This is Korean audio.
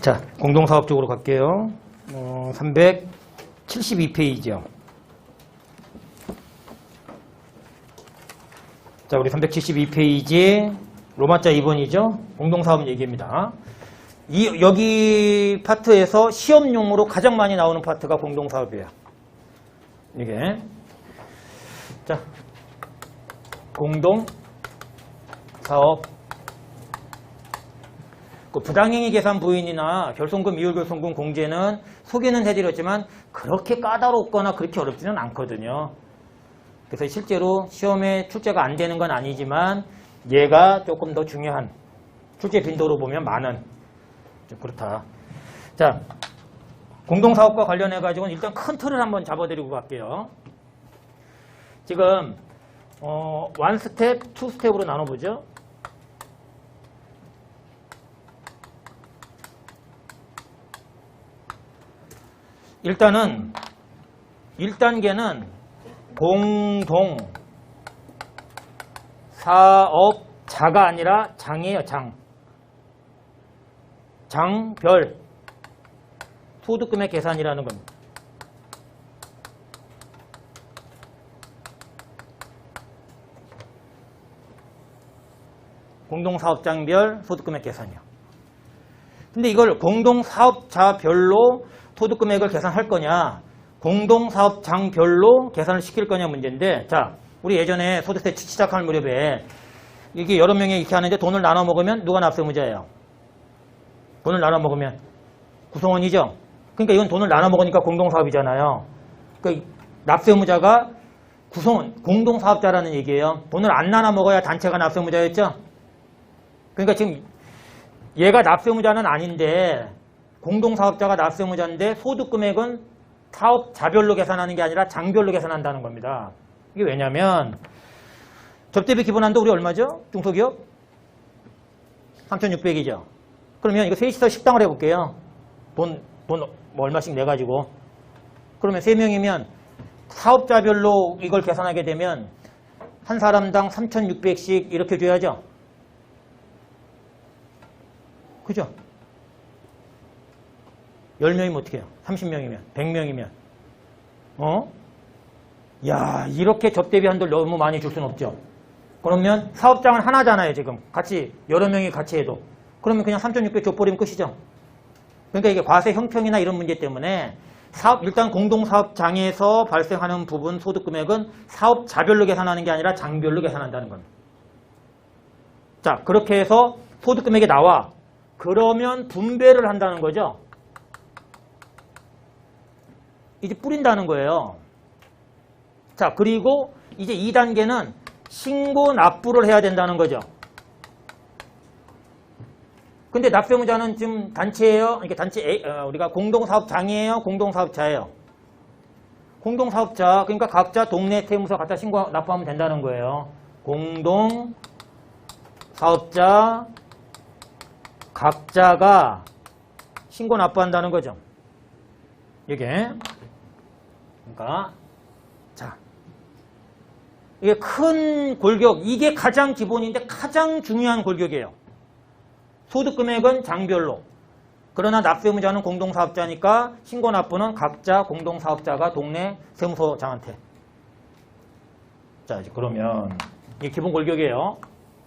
자, 공동사업 쪽으로 갈게요. 어, 372페이지요. 자, 우리 372페이지 로마자 2번이죠. 공동사업 얘기입니다. 이, 여기 파트에서 시험용으로 가장 많이 나오는 파트가 공동사업이에요. 이게. 자, 공동사업. 그 부당행위 계산 부인이나 결손금, 이율 결손금 공제는 소개는 해드렸지만 그렇게 까다롭거나 그렇게 어렵지는 않거든요. 그래서 실제로 시험에 출제가 안 되는 건 아니지만 얘가 조금 더 중요한 출제 빈도로 보면 많은 좀 그렇다. 자, 공동사업과 관련해 가지고는 일단 큰 틀을 한번 잡아드리고 갈게요. 지금 어, 원 스텝, 투 스텝으로 나눠보죠. 일단은 1단계는 공동 사업자가 아니라 장이에요, 장. 장별 소득금액 계산이라는 겁니다. 공동사업장별 소득금액 계산이요. 근데 이걸 공동사업자별로 소득금액을 계산할 거냐, 공동사업장별로 계산을 시킬 거냐 문제인데, 자, 우리 예전에 소득세 시작할 무렵에 이게 여러 명이 이렇게 하는데 돈을 나눠 먹으면 누가 납세무자예요? 돈을 나눠 먹으면 구성원이죠. 그러니까 이건 돈을 나눠 먹으니까 공동사업이잖아요. 그러니까 이 납세무자가 구성원, 공동사업자라는 얘기예요. 돈을 안 나눠 먹어야 단체가 납세무자였죠. 그러니까 지금 얘가 납세무자는 아닌데 공동사업자가 납세무자인데 소득 금액은 사업자별로 계산하는 게 아니라 장별로 계산한다는 겁니다. 이게 왜냐면 접대비 기본한도 우리 얼마죠? 중소기업? 3,600이죠. 그러면 이거 셋이서 식당을 해볼게요. 돈, 돈 뭐 얼마씩 내가지고. 그러면 세 명이면 사업자별로 이걸 계산하게 되면 한 사람당 3,600씩 이렇게 줘야죠. 그죠? 10명이면 어떻게 해요? 30명이면, 100명이면. 어? 야, 이렇게 접대비 한도를 너무 많이 줄 수는 없죠. 그러면 사업장은 하나잖아요, 지금. 같이, 여러 명이 같이 해도. 그러면 그냥 3,600 줘버리면 끝이죠. 그러니까 이게 과세 형평이나 이런 문제 때문에 사업, 일단 공동사업장에서 발생하는 부분 소득금액은 사업자별로 계산하는 게 아니라 장별로 계산한다는 겁니다. 자, 그렇게 해서 소득금액이 나와. 그러면 분배를 한다는 거죠. 이제 뿌린다는 거예요. 자, 그리고 이제 2단계는 신고 납부를 해야 된다는 거죠. 근데 납세무자는 지금 단체예요? 이게 단체 어, 우리가 공동사업장이에요? 공동사업자예요? 공동사업자, 그러니까 각자 동네 세무서 갖다 신고 납부하면 된다는 거예요. 공동사업자 각자가 신고 납부한다는 거죠. 이게 그러니까 자 이게 큰 골격 이게 가장 기본인데 가장 중요한 골격이에요. 소득 금액은 장별로 그러나 납세무자는 공동사업자니까 신고 납부는 각자 공동사업자가 동네 세무서장한테 자 이제 그러면 이게 기본 골격이에요.